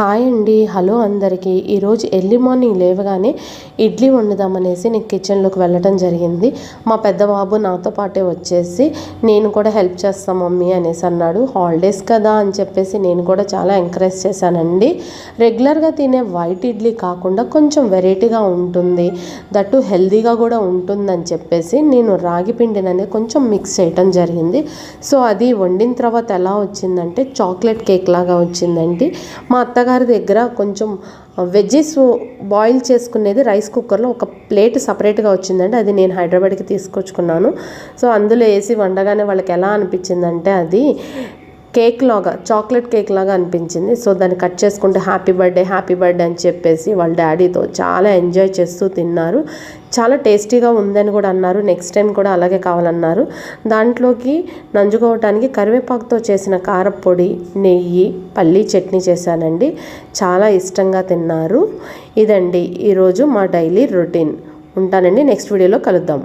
Hi అండి. Hello అందరికీ. ఈరోజు ఎర్లీ మార్నింగ్ లేవగానే ఇడ్లీ వండుదామనేసి నేను కిచెన్లోకి వెళ్ళటం జరిగింది. మా పెద్ద బాబు నాతో పాటే వచ్చేసి నేను కూడా హెల్ప్ చేస్తాం మమ్మీ అనేసి అన్నాడు. హాలిడేస్ కదా అని చెప్పేసి నేను కూడా చాలా ఎంకరేజ్ చేశానండి. రెగ్యులర్గా తినే వైట్ ఇడ్లీ కాకుండా కొంచెం వెరైటీగా ఉంటుంది. దట్టు హెల్దీగా కూడా ఉంటుందని చెప్పేసి నేను రాగి పిండిని అనేది కొంచెం మిక్స్ చేయటం జరిగింది. సో అది వండిన తర్వాత ఎలా వచ్చిందంటే చాక్లెట్ కేక్ లాగా వచ్చిందండి. మా అత్తగా దగ్గర కొంచెం వెజ్జెస్ బాయిల్ చేసుకునేది రైస్ కుక్కర్లో ఒక ప్లేట్ సపరేట్గా వచ్చిందండి. అది నేను హైదరాబాద్కి తీసుకొచ్చుకున్నాను. సో అందులో వేసి వండగానే వాళ్ళకి ఎలా అనిపించిందంటే అది కేక్ లాగా చాక్లెట్ కేక్ లాగా అనిపించింది. సో దాన్ని కట్ చేసుకుంటే హ్యాపీ బర్త్డే హ్యాపీ బర్త్డే అని చెప్పేసి వాళ్ళ డాడీతో చాలా ఎంజాయ్ చేస్తూ తిన్నారు. చాలా టేస్టీగా ఉందని కూడా అన్నారు. నెక్స్ట్ టైం కూడా అలాగే కావాలన్నారు. దాంట్లోకి నంజుకోవటానికి కరివేపాకుతో చేసిన కారపొడి నెయ్యి పల్లీ చట్నీ చేశానండి. చాలా ఇష్టంగా తిన్నారు. ఇదండి ఈరోజు మా డైలీ రొటీన్. ఉంటానండి నెక్స్ట్ వీడియోలో కలుద్దాం.